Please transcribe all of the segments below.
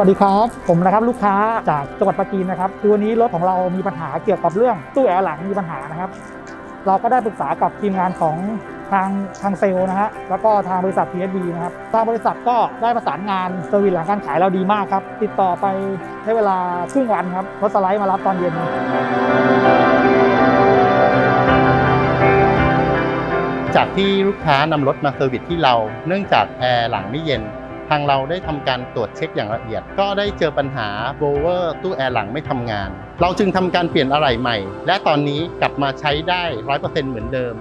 วัสดีครับ ผมนะครับลูกค้าจากจังหวัดปราจีนนะครับคือวันนี้รถของเรามีปัญหาเกี่ยวกับเรื่องตู้แอร์หลังมีปัญหานะครับ เราก็ได้ปรึกษากับทีมงานของทางทางเซลนะฮะแล้วก็ทางบริษัท PSB นะครับทางบริษัทก็ได้ประสานงานเซอร์วิสหลังการขายเราดีมากครับ ติดต่อไปใช้เวลาครึ่งวันครับรถสไลด์มารับตอนเย็นจากที่ลูกค้านำรถมาเซอร์วิสที่เรา เนื่องจากแอร์หลังไม่เย็น ทางเราได้ทำการตรวจเช็คอย่างละเอียด ก็ได้เจอปัญหาโบเวอร์ตู้แอร์หลังไม่ทำงาน เราจึงทำการเปลี่ยนอะไหล่ใหม่ และตอนนี้กลับมาใช้ได้100%เปอร์เซ็นต์เหมือนเดิม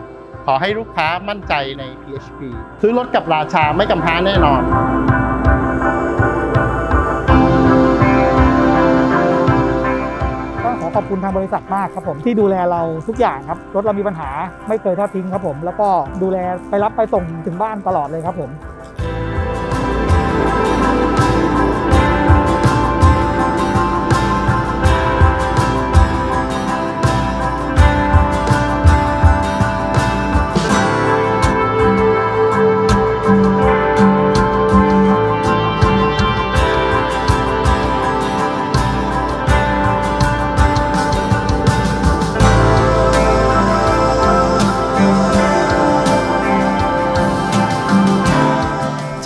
ขอให้ลูกค้ามั่นใจใน PHP ซื้อรถกับราชาไม่กำพร้าแน่นอนขอขอบคุณทางบริษัทมากครับผมที่ดูแลเราทุกอย่างครับรถเรามีปัญหาไม่เคยทอดทิ้งครับผม แล้วก็ดูแลไปรับไปส่งถึงบ้านตลอดเลยครับผม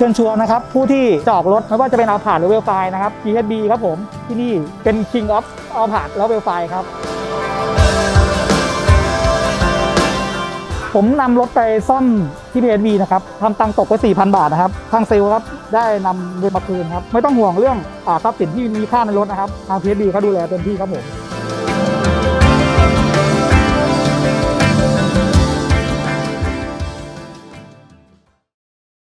ชิญชวนนะครับ ผู้ที่จะออกรถไม่ว่าจะเป็นเอาผ่านหรือเวลไฟนะครับ GHB ครับผมที่นี่เป็น King of เอาผ่านแล้วเวลไฟครับ ผมนำรถไปซ่อมที่ PSV นะครับทำตังค์ตกไป4,000 บาทนะครับ ทางเซลครับได้นำเงินมาคืนครับ ไม่ต้องห่วงเรื่องอาทรัพย์สินที่มีค่าในรถนะครับ ทาง PSV เขาดูแลเต็มที่ครับผม